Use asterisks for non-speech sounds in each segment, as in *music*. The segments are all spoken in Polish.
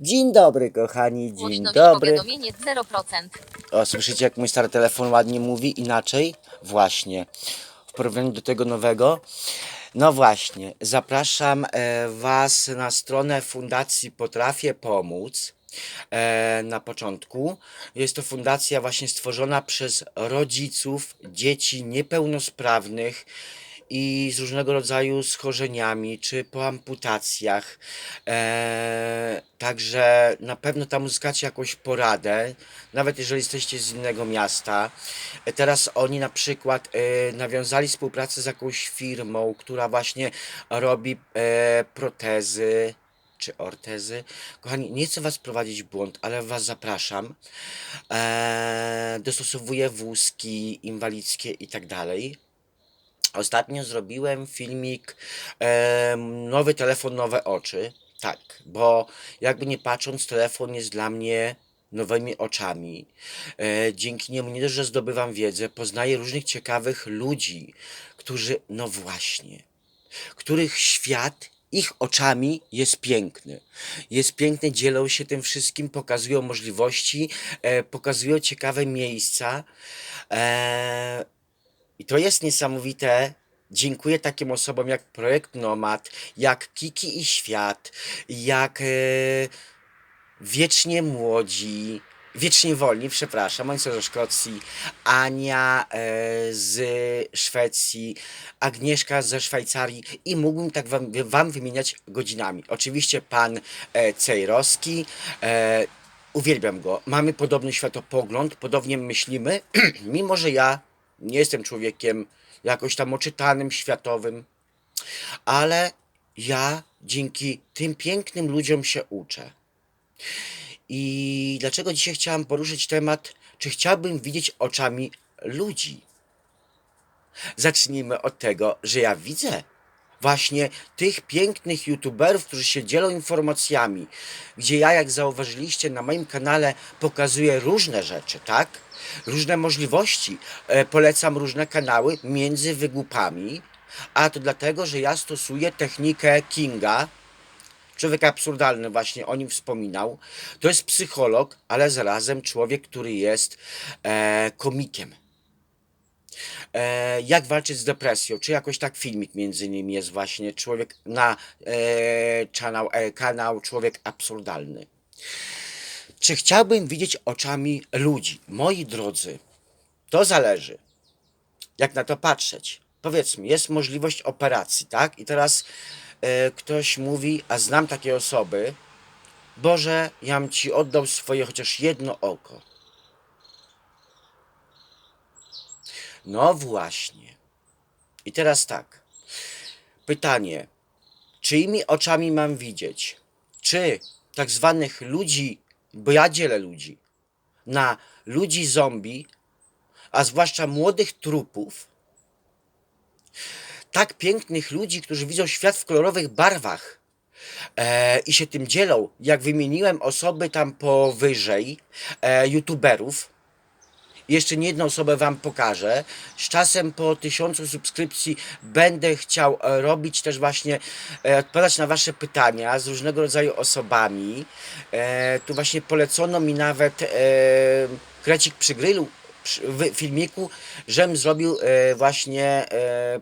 Dzień dobry, kochani, dzień Głośność dobry. powiadomienie 0%. O, słyszycie, jak mój stary telefon ładnie mówi? Inaczej? Właśnie. W porównaniu do tego nowego. No właśnie, zapraszam e, Was na stronę Fundacji Potrafię Pomóc. E, na początku. Jest to fundacja właśnie stworzona przez rodziców dzieci niepełnosprawnych i z różnego rodzaju schorzeniami, czy po amputacjach. E, także na pewno tam uzyskacie jakąś poradę, nawet jeżeli jesteście z innego miasta. E, teraz oni na przykład e, nawiązali współpracę z jakąś firmą, która właśnie robi e, protezy czy ortezy. Kochani, nie chcę Was prowadzić w błąd, ale Was zapraszam. E, dostosowuję wózki inwalidzkie i tak dalej. Ostatnio zrobiłem filmik e, Nowy telefon, nowe oczy. Tak, bo jakby nie patrząc, telefon jest dla mnie nowymi oczami. E, dzięki niemu nie dość, że zdobywam wiedzę, poznaję różnych ciekawych ludzi, którzy, no właśnie, których świat ich oczami jest piękny. Jest piękny, dzielą się tym wszystkim, pokazują możliwości, e, pokazują ciekawe miejsca. E, i to jest niesamowite. Dziękuję takim osobom jak Projekt Nomad, jak Kiki i Świat, jak e, Wiecznie Młodzi, Wiecznie Wolni, przepraszam, oni są ze Szkocji, Ania e, z Szwecji, Agnieszka ze Szwajcarii i mógłbym tak wam, wam wymieniać godzinami. Oczywiście pan e, Cejrowski, e, uwielbiam go, mamy podobny światopogląd, podobnie myślimy, *clears throat* mimo że ja nie jestem człowiekiem jakoś tam oczytanym, światowym, ale ja dzięki tym pięknym ludziom się uczę. I dlaczego dzisiaj chciałam poruszyć temat, czy chciałbym widzieć oczami ludzi? Zacznijmy od tego, że ja widzę właśnie tych pięknych youtuberów, którzy się dzielą informacjami, gdzie ja, jak zauważyliście na moim kanale, pokazuję różne rzeczy, tak? Różne możliwości. E, polecam różne kanały między wygłupami, a to dlatego, że ja stosuję technikę Kinga, człowiek absurdalny właśnie o nim wspominał. To jest psycholog, ale zarazem człowiek, który jest e, komikiem. E, jak walczyć z depresją? Czy jakoś tak filmik między nimi jest właśnie człowiek na e, kanał, e, kanał Człowiek Absurdalny. Czy chciałbym widzieć oczami ludzi? Moi drodzy, to zależy. Jak na to patrzeć? Powiedzmy, jest możliwość operacji, tak? I teraz e, ktoś mówi, a znam takie osoby, Boże, jam ci oddał swoje chociaż jedno oko. No właśnie. I teraz tak. Pytanie. Czyimi oczami mam widzieć? Czy tak zwanych ludzi, bo ja dzielę ludzi, na ludzi zombie, a zwłaszcza młodych trupów, tak pięknych ludzi, którzy widzą świat w kolorowych barwach e, i się tym dzielą, jak wymieniłem osoby tam powyżej, e, youtuberów, jeszcze nie jedną osobę Wam pokażę. Z czasem po tysiącu subskrypcji będę chciał e, robić też właśnie, e, odpowiadać na Wasze pytania z różnego rodzaju osobami. E, tu właśnie polecono mi nawet krecik przy grillu w filmiku, żem zrobił właśnie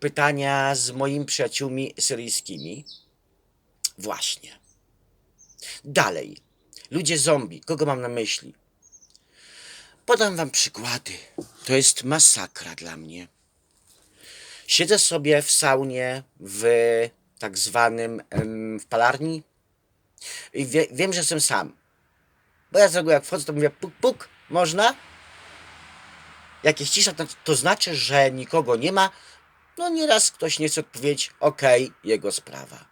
pytania z moimi przyjaciółmi syryjskimi. Właśnie. Dalej. Ludzie zombie. Kogo mam na myśli? Podam wam przykłady. To jest masakra dla mnie. Siedzę sobie w saunie w tak zwanym em, w palarni i wie, wiem, że jestem sam. Bo ja z reguły jak wchodzę, to mówię puk, puk, można? Jak jest cisza, to, to znaczy, że nikogo nie ma. No nieraz ktoś nie chce odpowiedzieć, okej, jego sprawa.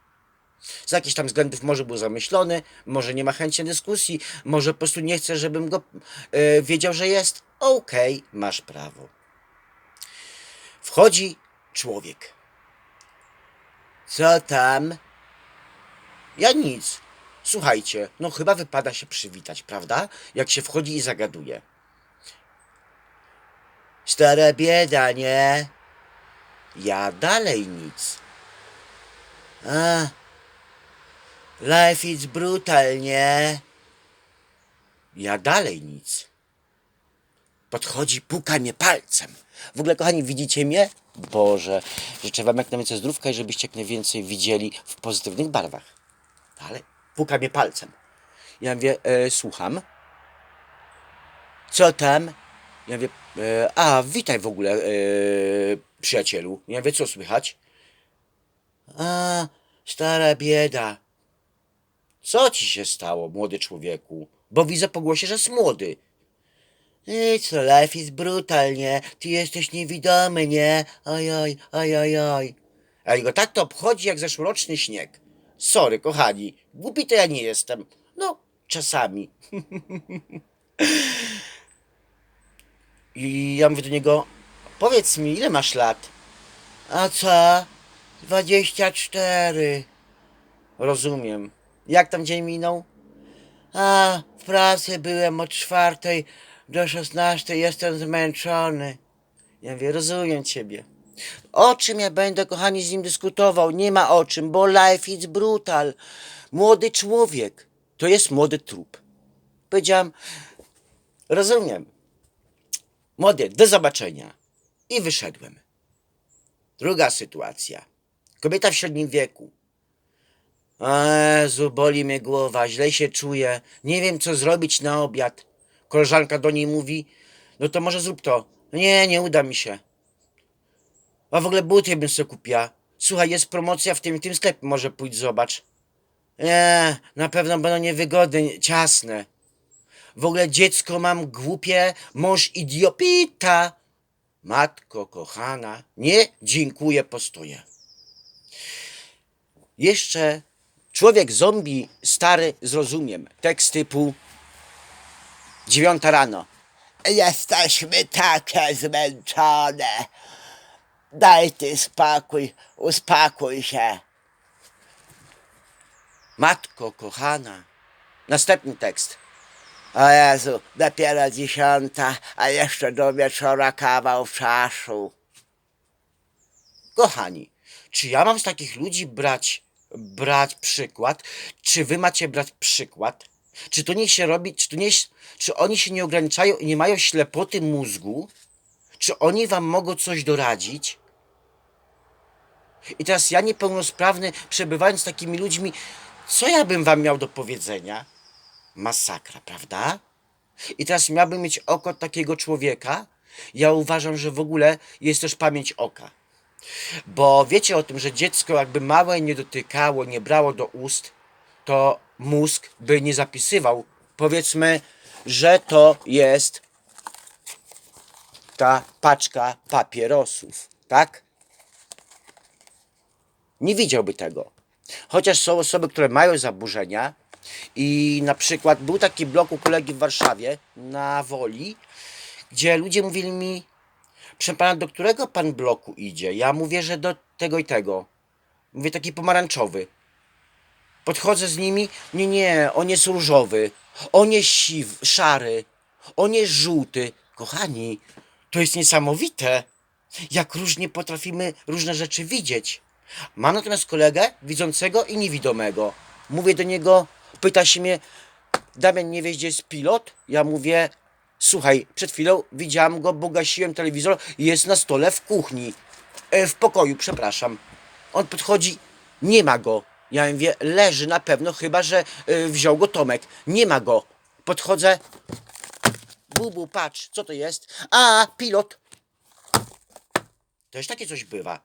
Z jakichś tam względów może był zamyślony, może nie ma chęci dyskusji, może po prostu nie chce, żebym go e, wiedział, że jest. Okej, masz prawo. Wchodzi człowiek. Co tam? Ja nic. Słuchajcie, no chyba wypada się przywitać, prawda? Jak się wchodzi i zagaduje. Stara bieda, nie? Ja dalej nic. A, Life is brutal, nie? Ja dalej nic. Podchodzi, puka mnie palcem. W ogóle, kochani, widzicie mnie? Boże, życzę wam jak najwięcej zdrówka i żebyście jak najwięcej widzieli w pozytywnych barwach. Ale puka mnie palcem. Ja mówię, e, słucham. Co tam? Ja mówię, e, a witaj w ogóle, e, przyjacielu. Ja mówię, co słychać? A, stara bieda. Co ci się stało, młody człowieku? Bo widzę po głosie, że jest młody. Ej, co, life is brutal, nie? Ty jesteś niewidomy, nie? Oj, oj, oj, oj, oj. A jego tak to obchodzi jak zeszłoroczny śnieg. Sorry, kochani, głupi to ja nie jestem. No, czasami. *laughs* I ja mówię do niego, powiedz mi, ile masz lat? A co? 24. Rozumiem. Jak tam dzień minął? A, w pracy byłem od czwartej do 16, jestem zmęczony. Ja mówię, rozumiem ciebie. O czym ja będę, kochani, z nim dyskutował? Nie ma o czym, bo life is brutal. Młody człowiek to jest młody trup. Powiedziałam, rozumiem. Młody, do zobaczenia. I wyszedłem. Druga sytuacja. Kobieta w średnim wieku. Jezu, boli mnie głowa, źle się czuję, nie wiem co zrobić na obiad. Koleżanka do niej mówi, no to może zrób to. Nie, nie uda mi się. A w ogóle buty bym sobie kupiła. Słuchaj, jest promocja w tym i tym sklepie, może pójdź zobacz. Nie, na pewno będą niewygodne, ciasne. W ogóle dziecko mam głupie, mąż idiopita. Matko kochana, nie dziękuję, postoję. Jeszcze człowiek zombie stary zrozumiem. Tekst typu dziewiąta rano. Jesteśmy takie zmęczone. Daj ty spokój, uspokój się. Matko kochana. Następny tekst. O Jezu, dopiero dziesiąta, a jeszcze do wieczora kawał czasu. Kochani, czy ja mam z takich ludzi brać, brać przykład? Czy wy macie brać przykład? Czy to nie się robi, czy, to nie, czy oni się nie ograniczają i nie mają ślepoty mózgu? Czy oni wam mogą coś doradzić? I teraz ja niepełnosprawny, przebywając z takimi ludźmi, co ja bym wam miał do powiedzenia? Masakra, prawda? I teraz miałbym mieć oko takiego człowieka? Ja uważam, że w ogóle jest też pamięć oka. Bo wiecie o tym, że dziecko jakby małe nie dotykało, nie brało do ust, to mózg by nie zapisywał. Powiedzmy, że to jest ta paczka papierosów, tak? Nie widziałby tego. Chociaż są osoby, które mają zaburzenia i na przykład był taki blok u kolegi w Warszawie na Woli, gdzie ludzie mówili mi, proszę pana, do którego pan bloku idzie? Ja mówię, że do tego i tego. Mówię, taki pomarańczowy. Podchodzę z nimi, nie, nie, on jest różowy, on jest siw, szary, on jest żółty. Kochani, to jest niesamowite, jak różnie potrafimy różne rzeczy widzieć. Mam natomiast kolegę widzącego i niewidomego. Mówię do niego, pyta się mnie, Damian, nie wiesz, gdzie jest pilot? Ja mówię, słuchaj, przed chwilą widziałam go, bo gasiłem telewizor, jest na stole w kuchni, e, w pokoju, przepraszam. On podchodzi, nie ma go. Ja mówię, leży na pewno, chyba że y, wziął go Tomek. Nie ma go. Podchodzę. Bubu, patrz, co to jest? A, pilot. Też takie coś bywa.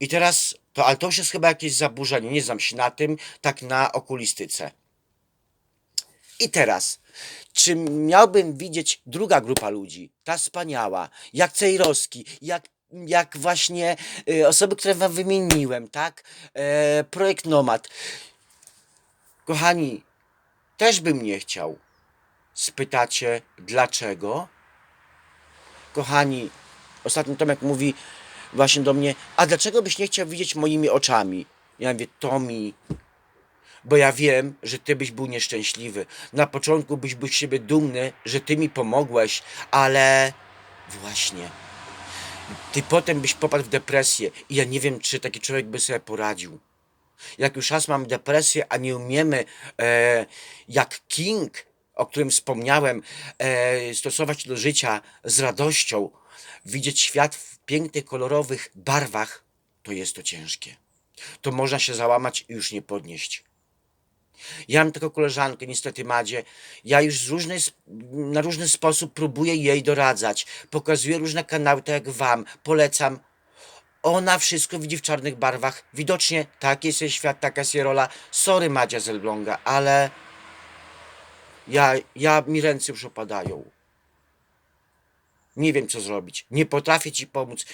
I teraz, to, ale to już jest chyba jakieś zaburzenie. Nie znam się na tym, tak na okulistyce. I teraz, czy miałbym widzieć druga grupa ludzi, ta wspaniała, jak Cejrowski, jak, jak właśnie y, osoby, które wam wymieniłem, tak? E, projekt Nomad. Kochani, też bym nie chciał. Spytacie, dlaczego? Kochani, ostatnio Tomek mówi właśnie do mnie, a dlaczego byś nie chciał widzieć moimi oczami? Ja mówię, Tomi, bo ja wiem, że ty byś był nieszczęśliwy. Na początku byś był z siebie dumny, że ty mi pomogłeś, ale właśnie. Ty potem byś popadł w depresję i ja nie wiem, czy taki człowiek by sobie poradził. Jak już raz mam depresję, a nie umiemy, e, jak King, o którym wspomniałem, e, stosować do życia z radością, widzieć świat w pięknych, kolorowych barwach, to jest to ciężkie. To można się załamać i już nie podnieść. Ja mam taką koleżankę, niestety Madzie. Ja już z na różny sposób próbuję jej doradzać. Pokazuję różne kanały, tak jak wam. Polecam. Ona wszystko widzi w czarnych barwach. Widocznie taki jest jej świat, taka jest jej rola. Sorry Madzia z Elbląga, ale ja, ja mi ręce już opadają. Nie wiem, co zrobić. Nie potrafię ci pomóc.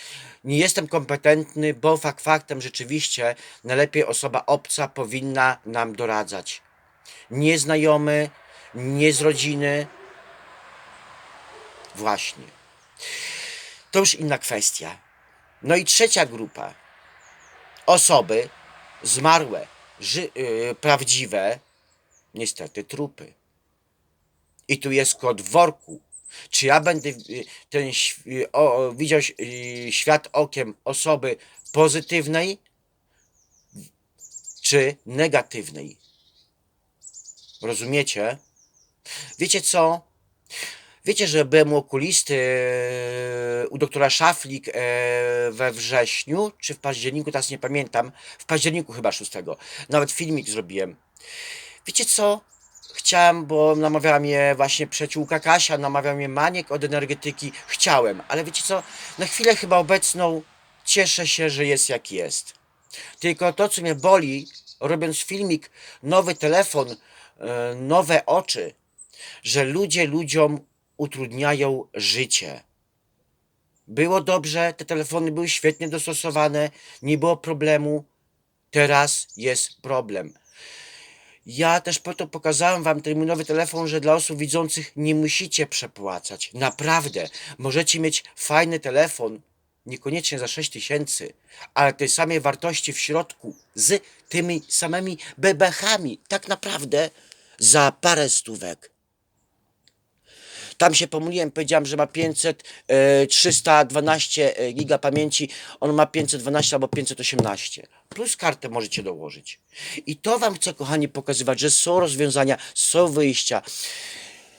Nie jestem kompetentny, bo fakt faktem rzeczywiście najlepiej osoba obca powinna nam doradzać. Nie znajomy, nie z rodziny. Właśnie. To już inna kwestia. No i trzecia grupa. Osoby zmarłe, ży- yy, prawdziwe, niestety trupy. I tu jest kod worku. Czy ja będę y, ten y, o, widział y, świat okiem osoby pozytywnej, czy negatywnej? Rozumiecie? Wiecie co? Wiecie, że byłem okulisty e, u doktora Szaflik e, we wrześniu, czy w październiku, teraz nie pamiętam. W październiku chyba 6. Nawet filmik zrobiłem. Wiecie co? Chciałem, bo namawiała mnie właśnie przyjaciółka Kasia, namawiał mnie Maniek od energetyki. Chciałem, ale wiecie co? Na chwilę chyba obecną cieszę się, że jest jak jest. Tylko to, co mnie boli, robiąc filmik, nowy telefon, e, nowe oczy, że ludzie ludziom utrudniają życie. Było dobrze, te telefony były świetnie dostosowane, nie było problemu. Teraz jest problem. Ja też po to pokazałem wam ten mój nowy telefon, że dla osób widzących nie musicie przepłacać. Naprawdę. Możecie mieć fajny telefon, niekoniecznie za 6 tysięcy, ale tej samej wartości w środku, z tymi samymi bebechami, tak naprawdę za parę stówek. Tam się pomyliłem, powiedziałem, że ma 500, e, 312 e, giga pamięci, on ma 512 albo 518. Plus kartę możecie dołożyć. I to Wam chcę, kochani, pokazywać, że są rozwiązania, są wyjścia.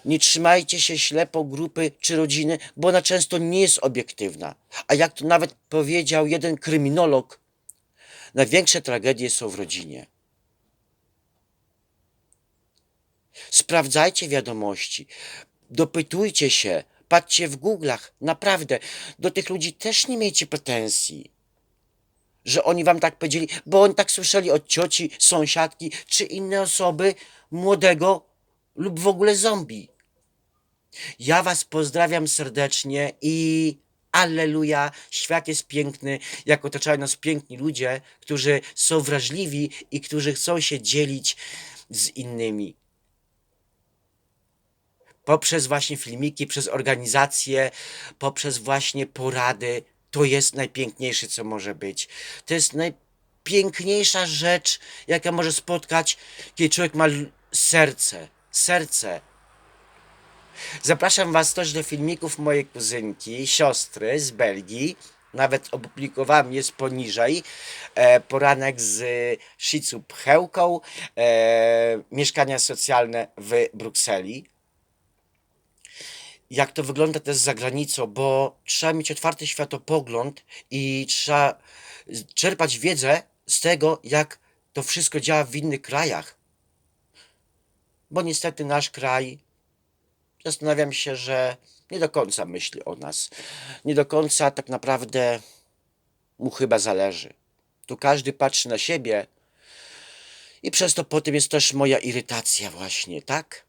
Nie trzymajcie się ślepo grupy czy rodziny, bo ona często nie jest obiektywna. A jak to nawet powiedział jeden kryminolog, największe tragedie są w rodzinie. Sprawdzajcie wiadomości, dopytujcie się, patrzcie w Google'ach, naprawdę. Do tych ludzi też nie miejcie pretensji, że oni wam tak powiedzieli, bo oni tak słyszeli od cioci, sąsiadki czy inne osoby, młodego lub w ogóle zombie. Ja was pozdrawiam serdecznie i Alleluja, świat jest piękny, jak otaczają nas piękni ludzie, którzy są wrażliwi i którzy chcą się dzielić z innymi poprzez właśnie filmiki, przez organizacje, poprzez właśnie porady. To jest najpiękniejsze, co może być. To jest najpiękniejsza rzecz, jaka może spotkać, kiedy człowiek ma serce. Serce. Zapraszam Was też do filmików mojej kuzynki, siostry z Belgii. Nawet opublikowałem jest poniżej. E, poranek z Shizu Pchełką. E, mieszkania socjalne w Brukseli jak to wygląda też za granicą, bo trzeba mieć otwarty światopogląd i trzeba czerpać wiedzę z tego, jak to wszystko działa w innych krajach. Bo niestety nasz kraj, zastanawiam się, że nie do końca myśli o nas. Nie do końca tak naprawdę mu chyba zależy. Tu każdy patrzy na siebie i przez to potem jest też moja irytacja właśnie, tak?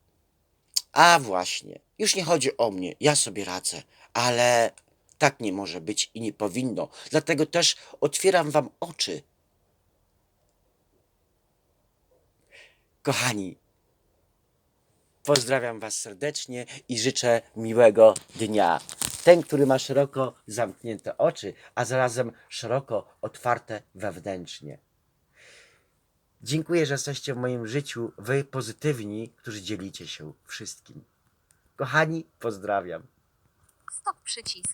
A właśnie, już nie chodzi o mnie, ja sobie radzę, ale tak nie może być i nie powinno. Dlatego też otwieram Wam oczy. Kochani, pozdrawiam Was serdecznie i życzę miłego dnia. Ten, który ma szeroko zamknięte oczy, a zarazem szeroko otwarte wewnętrznie. Dziękuję, że jesteście w moim życiu, wy pozytywni, którzy dzielicie się wszystkim. Kochani, pozdrawiam. Stop przycisk.